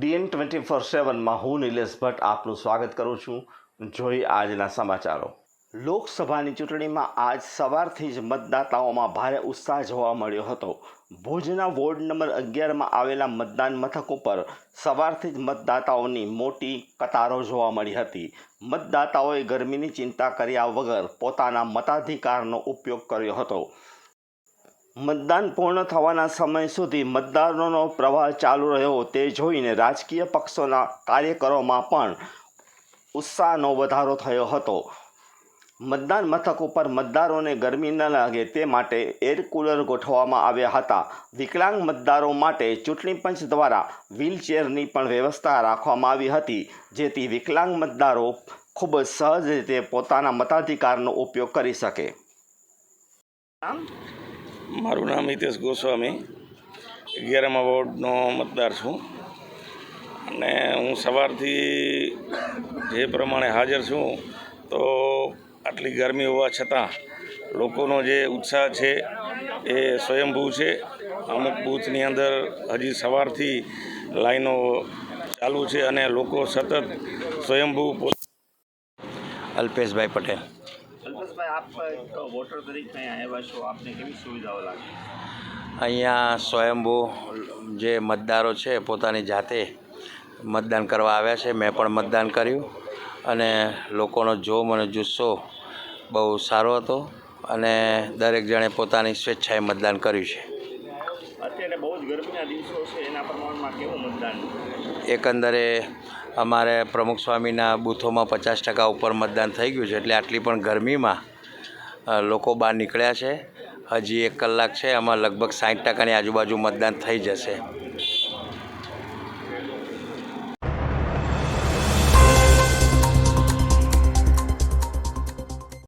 CN twenty four સેવનમાં હું નિલેશ ભટ્ટ આપનું સ્વાગત કરું છું. જોઈ આજના સમાચારો. લોકસભાની ચૂંટણીમાં આજ સવારથી જ મતદાતાઓમાં ભારે ઉત્સાહ જોવા મળ્યો હતો. ભુજના વોર્ડ નંબર અગિયારમાં આવેલા મતદાન મથક ઉપર સવારથી જ મતદાતાઓની મોટી કતારો જોવા મળી હતી. મતદાતાઓએ ગરમીની ચિંતા કર્યા વગર પોતાના મતાધિકારનો ઉપયોગ કર્યો હતો. મતદાન પૂર્ણ થવાના સમય સુધી મતદારોનો પ્રવાહ ચાલુ રહ્યો તે જોઈને રાજકીય પક્ષોના કાર્યકરોમાં પણ ઉત્સાહનો વધારો થયો હતો. મતદાન મથક ઉપર મતદારોને ગરમી ન લાગે તે માટે એર કુલર ગોઠવવામાં આવ્યા હતા. વિકલાંગ મતદારો માટે ચૂંટણી પંચ દ્વારા વ્હીલચેરની પણ વ્યવસ્થા રાખવામાં આવી હતી, જેથી વિકલાંગ મતદારો ખૂબ જ સહજ રીતે પોતાના મતાધિકારનો ઉપયોગ કરી શકે. મારું નામ હિતેશ ગોસ્વામી, અગિયારમા વોર્ડનો મતદાર છું. અને હું સવારથી જે પ્રમાણે હાજર છું, તો આટલી ગરમી હોવા છતાં લોકોનો જે ઉત્સાહ છે એ સ્વયંભૂ છે. અમુક બૂથની અંદર હજી સવારથી લાઈનો ચાલુ છે અને લોકો સતત સ્વયંભૂ અલ્પેશભાઈ પટેલ. અલ્પેશભાઈ આપ એક વોટર તરીકે અહીં આવ્યા છો? આપને કેવી સુવિધાઓ લાગે? અહીંયા સ્વયંભૂ જે મતદારો છે પોતાની જાતે મતદાન કરવા આવ્યા છે. મેં પણ મતદાન કર્યું અને લોકોનો જોમ અને જુસ્સો બહુ સારો હતો અને દરેક જણે પોતાની સ્વેચ્છાએ મતદાન કર્યું છે. અત્યારે બહુ જ ગરમીના દિવસો છે એના પ્રમાણમાં કેવું મતદાન? એકંદરે અમારે પ્રમુખ સ્વામીના બૂથોમાં પચાસ ટકા ઉપર મતદાન થઈ ગયું છે એટલે આટલી પણ ગરમીમાં લોકો બહાર નીકળ્યા છે. હજી એક કલાક છે, આમાં લગભગ સાઠ ટકાની આજુબાજુ મતદાન થઈ જશે.